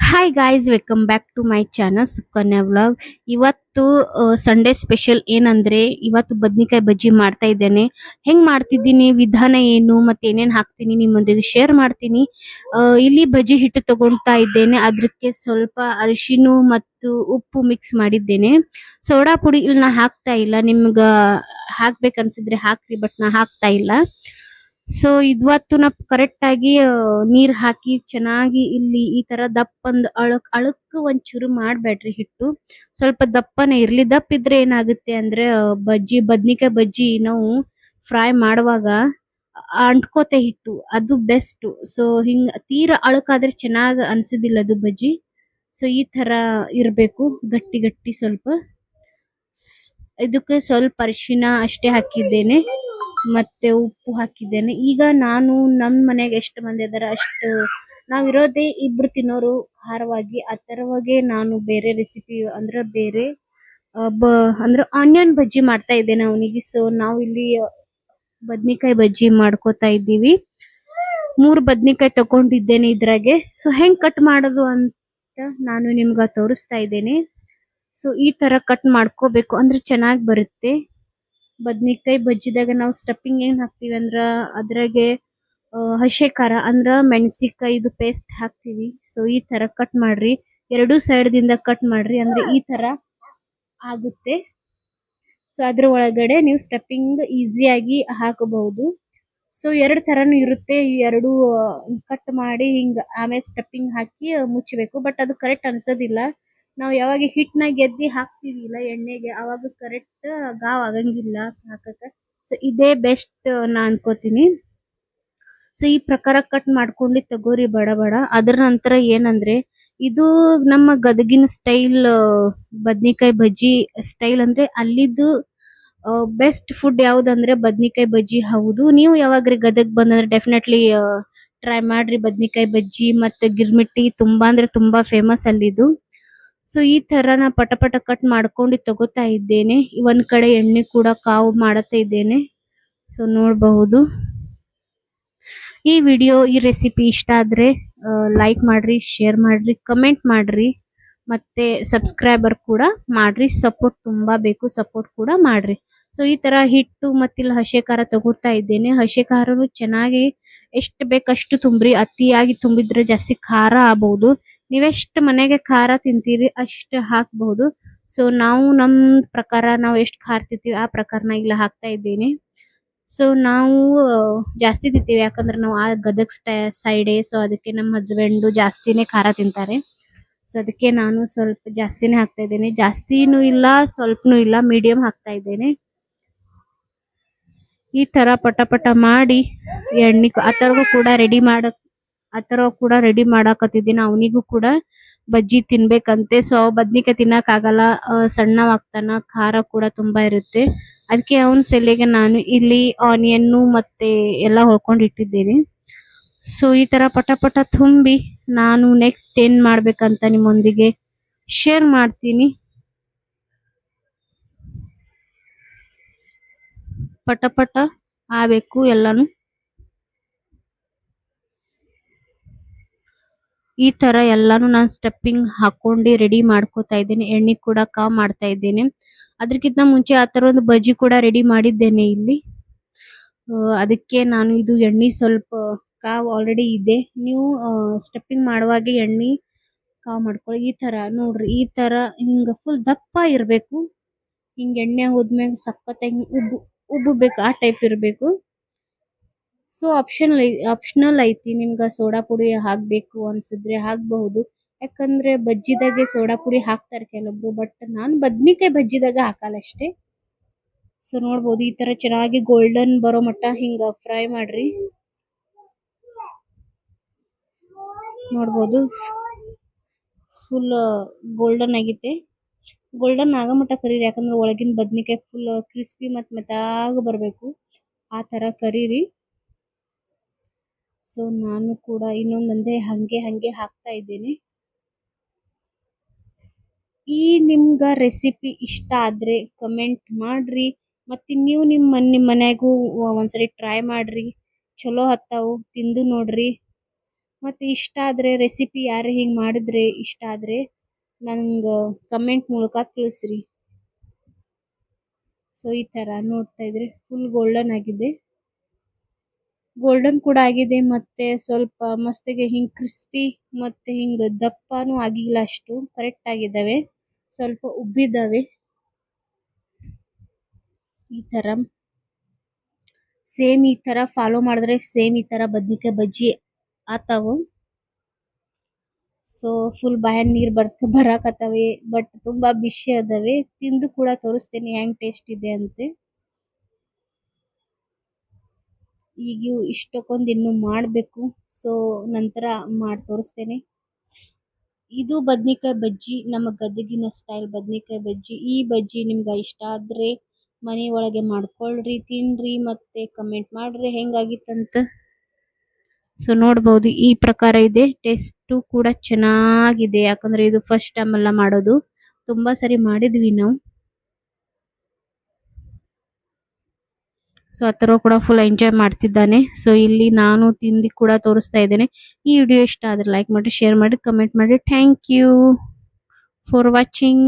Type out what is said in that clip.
Hi guys welcome back to my channel Sukanya vlog ಇವತ್ತು Sunday special ಏನಂದ್ರೆ, ಇವತ್ತು ಬದ್ನಿಕಾಯಿ ಬಜ್ಜಿ ಮಾಡ್ತಾ ಇದ್ದೇನೆ. ಹೆಂಗ್ ಮಾಡ್ತಿದ್ದೀನಿ, ವಿಧಾನ ಏನು, ಮತ್ತೆ ಏನೇನ್ ಹಾಕ್ತೀನಿ ನಿಮ್ಮೊಂದಿಗೆ ಶೇರ್ ಮಾಡ್ತೀನಿ. ಇಲ್ಲಿ ಬಜ್ಜಿ ಹಿಟ್ಟು ತಗೊಳ್ತಾ ಇದ್ದೇನೆ. ಅದಕ್ಕೆ ಸ್ವಲ್ಪ ಅರಿಶಿನ ಮತ್ತು ಉಪ್ಪು ಮಿಕ್ಸ್ ಮಾಡಿದ್ದೇನೆ. ಸೋಡಾ ಪುಡಿ ಇಲ್ಲಿ ನಾ ಹಾಕ್ತಾ ಇಲ್ಲ. ನಿಮ್ಗ ಹಾಕ್ಬೇಕನ್ಸಿದ್ರೆ ಹಾಕ್ರಿ ಬಟ್ ನಾ ಹಾಕ್ತಾ ಇಲ್ಲ. ಸೊ ಇವತ್ತು ನಾ ಕರೆಕ್ಟ್ ಆಗಿ ನೀರ್ ಹಾಕಿ ಚೆನ್ನಾಗಿ ಇಲ್ಲಿ ಈ ತರ ದಪ್ಪಂದ್ ಅಳಕ್ ಅಳಕ್ ಒಂಚೂರು ಮಾಡ್ಬೇಡ್ರಿ ಹಿಟ್ಟು. ಸ್ವಲ್ಪ ದಪ್ಪನೆ ಇರ್ಲಿ. ದಪ್ಪ ಇದ್ರೆ ಏನಾಗುತ್ತೆ ಅಂದ್ರೆ ಬಜ್ಜಿ, ಬದ್ನಿಕಾಯಿ ಬಜ್ಜಿ ನಾವು ಫ್ರೈ ಮಾಡುವಾಗ ಅಂಟ್ಕೋತೆ ಹಿಟ್ಟು. ಅದು ಬೆಸ್ಟ್. ಸೊ ಹಿಂಗ್ ತೀರ ಅಳಕಾದ್ರೆ ಚೆನ್ನಾಗ್ ಅನ್ಸುದಿಲ್ಲ ಅದು ಬಜ್ಜಿ. ಸೊ ಈ ತರ ಇರ್ಬೇಕು. ಗಟ್ಟಿ ಗಟ್ಟಿ ಸ್ವಲ್ಪ. ಇದಕ್ಕೆ ಸ್ವಲ್ಪ ಅರಿಶಿನ ಅಷ್ಟೇ ಹಾಕಿದ್ದೇನೆ. ಮತ್ತೆ ಉಪ್ಪು ಹಾಕಿದ್ದೇನೆ. ಈಗ ನಾನು ನಮ್ ಮನೆಗೆ ಎಷ್ಟು ಮಂದಿ ಇದ್ದಾರೆ ಅಷ್ಟು ನಾವಿರೋದೇ ಇಬ್ರು ತಿನ್ನೋರು. ಖಾರವಾಗಿ ಆ ತರವಾಗೆ ನಾನು ಬೇರೆ ರೆಸಿಪಿ ಅಂದ್ರೆ ಬೇರೆ ಬ, ಅಂದ್ರೆ ಆನಿಯನ್ ಬಜ್ಜಿ ಮಾಡ್ತಾ ಇದ್ದೇನೆ ಅವನಿಗೆ. ಸೊ ನಾವು ಇಲ್ಲಿ ಬದ್ನಿಕಾಯಿ ಬಜ್ಜಿ ಮಾಡ್ಕೋತಾ ಇದ್ದೀವಿ. ಮೂರು ಬದ್ನಿಕಾಯಿ ತಗೊಂಡಿದ್ದೇನೆ ಇದ್ರಾಗೆ. ಸೊ ಹೆಂಗ್ ಕಟ್ ಮಾಡೋದು ಅಂತ ನಾನು ನಿಮ್ಗ ತೋರಿಸ್ತಾ ಇದ್ದೇನೆ. ಸೊ ಈ ತರ ಕಟ್ ಮಾಡ್ಕೋಬೇಕು ಅಂದ್ರೆ ಚೆನ್ನಾಗಿ ಬರುತ್ತೆ. ಬದ್ನಿಕಾಯಿ ಬಜ್ಜಿದಾಗ ನಾವು ಸ್ಟಫಿಂಗ್ ಏನ್ ಹಾಕ್ತಿವಿ ಅಂದ್ರ ಅದ್ರಾಗೆ ಹಸೆ ಖಾರ ಅಂದ್ರ ಮೆಣಸಿನಕಾಯಿದು ಪೇಸ್ಟ್ ಹಾಕ್ತಿವಿ. ಸೊ ಈ ತರ ಕಟ್ ಮಾಡ್ರಿ. ಎರಡು ಸೈಡ್ ದಿಂದ ಕಟ್ ಮಾಡ್ರಿ. ಅಂದ್ರೆ ಈ ತರ ಆಗುತ್ತೆ. ಸೊ ಅದ್ರ ಒಳಗಡೆ ನೀವು ಸ್ಟಫಿಂಗ್ ಈಸಿಯಾಗಿ ಹಾಕಬಹುದು. ಸೊ ಎರಡು ತರನು ಇರುತ್ತೆ. ಎರಡು ಕಟ್ ಮಾಡಿ ಹಿಂಗ ಆಮೇಲೆ ಸ್ಟಫಿಂಗ್ ಹಾಕಿ ಮುಚ್ಚಬೇಕು ಬಟ್ ಅದು ಕರೆಕ್ಟ್ ಅನ್ಸೋದಿಲ್ಲ. ನಾವು ಯಾವಾಗ ಹಿಟ್ನಾಗ ಗೆದ್ದಿ ಹಾಕ್ತಿವಿಲ್ಲ ಎಣ್ಣೆಗೆ, ಅವಾಗ ಕರೆಕ್ಟ್ ಗಾವ್ ಆಗಂಗಿಲ್ಲ ಹಾಕಕ ಸೊ ಇದೇ ಬೆಸ್ಟ್ ನಾ ಅನ್ಕೋತೀನಿ. ಸೊ ಈ ಪ್ರಕಾರ ಕಟ್ ಮಾಡ್ಕೊಂಡು ತಗೋರಿ ಬಡ ಬಡ. ಅದ್ರ ನಂತರ ಏನಂದ್ರೆ, ಇದು ನಮ್ಮ ಗದಗಿನ ಸ್ಟೈಲ್ ಬದ್ನಿಕಾಯಿ ಬಜ್ಜಿ ಸ್ಟೈಲ್ ಅಂದ್ರೆ ಅಲ್ಲಿದ್ದು ಬೆಸ್ಟ್ ಫುಡ್ ಯಾವ್ದಂದ್ರೆ ಬದ್ನಿಕಾಯಿ ಬಜ್ಜಿ ಹೌದು. ನೀವು ಯಾವಾಗ್ರಿ ಗದಗ್ ಬಂದಂದ್ರೆ ಡೆಫಿನೆಟ್ಲಿ ಟ್ರೈ ಮಾಡ್ರಿ ಬದ್ನಿಕಾಯಿ ಬಜ್ಜಿ. ಮತ್ತೆ ಗಿರ್ಮಿಟ್ಟಿ ತುಂಬಾ ಅಂದ್ರೆ ತುಂಬಾ ಫೇಮಸ್ ಅಲ್ಲಿದು. ಸೊ ಈ ತರ ನಾ ಪಟ ಪಟ ಕಟ್ ಮಾಡ್ಕೊಂಡು ತಗೋತಾ ಇದ್ದೇನೆ. ಒಂದ್ ಕಡೆ ಎಣ್ಣೆ ಕೂಡ ಕಾವು ಮಾಡುತ್ತಾ ಇದ್ದೇನೆ. ಸೊ ನೋಡಬಹುದು. ಈ ವಿಡಿಯೋ ಈ ರೆಸಿಪಿ ಇಷ್ಟ ಆದ್ರೆ ಲೈಕ್ ಮಾಡ್ರಿ ಶೇರ್ ಮಾಡ್ರಿ ಕಮೆಂಟ್ ಮಾಡ್ರಿ. ಮತ್ತೆ ಸಬ್ಸ್ಕ್ರೈಬರ್ ಕೂಡ ಮಾಡ್ರಿ. ಸಪೋರ್ಟ್ ತುಂಬಾ ಬೇಕು ಸಪೋರ್ಟ್ ಕೂಡ ಮಾಡ್ರಿ. ಸೊ ಈ ತರ ಹಿಟ್ಟು ಮತ್ತಿಲ್ಲಿ ಹಸೆ ಖಾರ ತಗೋತಾ ಇದ್ದೇನೆ. ಹಸೆ ಖಾರನು ಚೆನ್ನಾಗಿ ಎಷ್ಟು ಬೇಕಷ್ಟು ತುಂಬ್ರಿ. ಅತಿಯಾಗಿ ತುಂಬಿದ್ರೆ ಜಾಸ್ತಿ ಖಾರ ಆಗಬಹುದು ನೀವೆಷ್ಟು ಮನೆಗೆ ಖಾರ ತಿಂತೀರಿ ಅಷ್ಟು ಹಾಕಬಹುದು. ಸೊ ನಾವು ನಮ್ ಪ್ರಕಾರ ನಾವು ಎಷ್ಟು ಖಾರ ತಿಂತೀವಿ ಆ ಪ್ರಕಾರ ನಾ ಇಲ್ಲಿ ಹಾಕ್ತಾ ಇದ್ದೀನಿ. ಸೊ ನಾವು ಜಾಸ್ತಿ ತಿಂತೀವಿ. ಯಾಕಂದ್ರೆ ನಾವು ಆ ಗದಗ್ ಸೈಡೇ ಸೊ ಅದಕ್ಕೆ ನಮ್ಮ ಹಸ್ಬೆಂಡ್ ಜಾಸ್ತಿನೇ ಖಾರ ತಿಂತಾರೆ. ಸೊ ಅದಕ್ಕೆ ನಾನು ಸ್ವಲ್ಪ ಜಾಸ್ತಿನೇ ಹಾಕ್ತಾ ಇದ್ದೀನಿ. ಜಾಸ್ತಿನೂ ಇಲ್ಲ, ಸ್ವಲ್ಪನೂ ಇಲ್ಲ ಮೀಡಿಯಂ ಹಾಕ್ತಾ ಇದ್ದೇನೆ. ಈ ತರ ಪಟ ಪಟ ಮಾಡಿ ಎಣ್ಣೆ ಅಥರ್ವ ಕೂಡ ರೆಡಿ ಮಾಡಕ್ ಅಥರ್ವ ಕೂಡ ರೆಡಿ ಮಾಡಾಕತ್ತಿದ್ದೀನಿ. ಅವನಿಗೂ ಕೂಡ ಬಜ್ಜಿ ತಿನ್ಬೇಕಂತೆ. ಸೊ ಬದ್ನಿಕಾಯಿ ತಿನ್ನಕ್ ಆಗಲ್ಲ ಖಾರ ಕೂಡ ತುಂಬಾ ಇರುತ್ತೆ. ಅದಕ್ಕೆ ಅವನ ಸಲಿಗೆ ನಾನು ಇಲ್ಲಿ ಆನಿಯನ್ನು ಮತ್ತೆ ಎಲ್ಲ ಹೊಳ್ಕೊಂಡು ಇಟ್ಟಿದ್ದೀನಿ. ಸೊ ಈ ತರ ಪಟ ಪಟ ತುಂಬಿ ನಾನು ನೆಕ್ಸ್ಟ್ ಏನ್ ಮಾಡ್ಬೇಕಂತ ನಿಮ್ಮೊಂದಿಗೆ ಶೇರ್ ಮಾಡ್ತೀನಿ. ಪಟ ಪಟ ಆಗ್ಬೇಕು ಎಲ್ಲಾನು. ಈ ತರ ಎಲ್ಲಾನು ನಾನು ಸ್ಟೆಪ್ಪಿಂಗ್ ಹಾಕೊಂಡು ರೆಡಿ ಮಾಡ್ಕೋತಾ ಇದ್ದೇನೆ. ಎಣ್ಣೆ ಕೂಡ ಕಾ ಮಾಡ್ತಾ ಇದ್ದೇನೆ. ಅದಕ್ಕಿಂತ ಮುಂಚೆ ಆ ತರ ಒಂದು ಬಜ್ಜಿ ಕೂಡ ರೆಡಿ ಮಾಡಿದ್ದೇನೆ ಇಲ್ಲಿ. ಅದಕ್ಕೆ ನಾನು ಇದು ಎಣ್ಣೆ ಸ್ವಲ್ಪ ಕಾವ್ ಆಲ್ರೆಡಿ ಇದೆ. ನೀವು ಸ್ಟೆಪ್ಪಿಂಗ್ ಮಾಡುವಾಗ ಎಣ್ಣೆ ಕಾವ್ ಮಾಡ್ಕೊಳ್ಳಿ. ಈ ತರ ನೋಡ್ರಿ, ಈ ತರ ಹಿಂಗ ಫುಲ್ ದಪ್ಪ ಇರಬೇಕು. ಹಿಂಗ ಎಣ್ಣೆ ಹೋದ್ಮ್ಯಾಗ ಸಕ್ಕತ್ತಾಗಿ ಉಬ್ಬು ಉಬ್ಬಬೇಕು, ಆ ಟೈಪ್ ಇರಬೇಕು. ಸೊ ಆಪ್ಷನಲ್ ಆಪ್ಷನಲ್ ಐತಿ. ನಿಮ್ಗೆ ಸೋಡಾ ಪುಡಿ ಹಾಕಬೇಕು ಅನ್ಸಿದ್ರೆ ಹಾಕ್ಬಹುದು. ಯಾಕಂದ್ರೆ ಬಜ್ಜಿದಾಗೆ ಸೋಡಾ ಪುಡಿ ಹಾಕ್ತಾರೆ ಕೆಲವೊಬ್ರು ಬಟ್ ನಾನು ಬದ್ನಿಕಾಯಿ ಬಜ್ಜಿದಾಗ ಹಾಕಲ್ಲ ಅಷ್ಟೇ. ಸೊ ನೋಡ್ಬೋದು ಈ ತರ ಚೆನ್ನಾಗಿ ಗೋಲ್ಡನ್ ಬರೋ ಮಟ್ಟ ಹಿಂಗ ಫ್ರೈ ಮಾಡ್ರಿ. ನೋಡ್ಬೋದು. ಫುಲ್ ಗೋಲ್ಡನ್ ಆಗೈತೆ. ಗೋಲ್ಡನ್ ಆಗೋ ಮಟ್ಟ ಕರೀರಿ, ಯಾಕಂದ್ರೆ ಒಳಗಿನ ಬದ್ನಿಕಾಯಿ ಫುಲ್ ಕ್ರಿಸ್ಪಿ ಮತ್ ಮೆತ್ತಾಗ ಬರಬೇಕು. ಆ ತರ ಕರೀರಿ. ಸೊ ನಾನು ಕೂಡ ಇನ್ನೊಂದಂದೆ ಹಂಗೆ ಹಂಗೆ ಹಾಕ್ತಾ ಇದ್ದೇನೆ. ಈ ನಿಮ್ಗ ರೆಸಿಪಿ ಇಷ್ಟ ಆದ್ರೆ ಕಮೆಂಟ್ ಮಾಡ್ರಿ. ಮತ್ತೆ ನೀವು ನಿಮ್ಮ ಮನೆ ನಿಮ್ಮ ಮನೆಗೂ ಒಂದ್ಸರಿ ಟ್ರೈ ಮಾಡ್ರಿ. ಚಲೋ ಹತ್ತಾವು, ತಿಂದು ನೋಡ್ರಿ. ಮತ್ತು ಇಷ್ಟ ಆದರೆ ರೆಸಿಪಿ ಯಾರು ಹಿಂಗೆ ಮಾಡಿದ್ರೆ ಇಷ್ಟ ಆದರೆ ನಂಗೆ ಕಮೆಂಟ್ ಮೂಲಕ ತಿಳಿಸ್ರಿ. ಸೊ ಈ ಥರ ನೋಡ್ತಾ ಇದ್ರೆ ಫುಲ್ ಗೋಲ್ಡನ್ ಆಗಿದೆ. ಗೋಲ್ಡನ್ ಕೂಡ ಆಗಿದೆ ಮತ್ತೆ ಸ್ವಲ್ಪ ಮಸ್ತಿಗೆ ಹಿಂಗ್ ಕ್ರಿಸ್ಪಿ ಮತ್ತೆ ಹಿಂಗ್ ದಪ್ಪನೂ ಆಗಿಲ್ಲ ಅಷ್ಟು. ಕರೆಕ್ಟ್ ಆಗಿದ್ದಾವೆ. ಸ್ವಲ್ಪ ಉಬ್ಬಿದ್ದಾವೆ. ಈ ತರ. ಸೇಮ್ ಈ ತರ ಫಾಲೋ ಮಾಡಿದ್ರೆ ಸೇಮ್ ಈ ತರ ಬದ್ನಿಕಾಯಿ ಬಜ್ಜಿ ಆತಾವು. ಸೊ ಫುಲ್ ಬಾಯನ್ ನೀರು ಬರ್ತ ಬರಾಕತ್ತವೆ ಬಟ್ ತುಂಬಾ ಬಿಸಿ ಅದಾವೆ ತಿಂದು ಕೂಡ ತೋರಿಸ್ತೇನೆ ಹೆಂಗ್ ಟೇಸ್ಟ್ ಇದೆ ಅಂತೆ. ಈಗ ಇವು ಇಷ್ಟಕ್ಕೊಂದು ಇನ್ನು ಮಾಡಬೇಕು. ಸೊ ನಂತರ ಮಾಡಿ ತೋರಿಸ್ತೇನೆ. ಇದು ಬದ್ನಿಕಾಯಿ ಬಜ್ಜಿ, ನಮ್ಮ ಗದಗಿನ ಸ್ಟೈಲ್ ಬದ್ನಿಕಾಯಿ ಬಜ್ಜಿ. ಈ ಬಜ್ಜಿ ನಿಮ್ಗೆ ಇಷ್ಟ ಆದರೆ ಮನೆ ಒಳಗೆ ಮಾಡ್ಕೊಳ್ರಿ, ತಿನ್ರಿ ಮತ್ತೆ ಕಮೆಂಟ್ ಮಾಡ್ರಿ ಹೆಂಗಾಗಿತ್ತಂತ. ಸೊ ನೋಡ್ಬೋದು. ಈ ಪ್ರಕಾರ ಇದೆ. ಟೇಸ್ಟು ಕೂಡ ಚೆನ್ನಾಗಿದೆ. ಯಾಕಂದ್ರೆ ಇದು ಫಸ್ಟ್ ಟೈಮ್ ಎಲ್ಲ ಮಾಡೋದು. ತುಂಬಾ ಸರಿ ಮಾಡಿದ್ವಿ ನಾವು. ಸೊ ಆತರ ಕೂಡ ಫುಲ್ ಎಂಜಾಯ್ ಮಾಡ್ತಿದ್ದಾನೆ. ಸೊ ಇಲ್ಲಿ ನಾನು ತಿಂದಿ ಕೂಡ ತೋರಿಸ್ತಾ ಇದ್ದೇನೆ. ಈ ವಿಡಿಯೋ ಇಷ್ಟ ಆದ್ರೆ ಲೈಕ್ ಮಾಡಿ ಶೇರ್ ಮಾಡಿ ಕಮೆಂಟ್ ಮಾಡಿ. Thank you for watching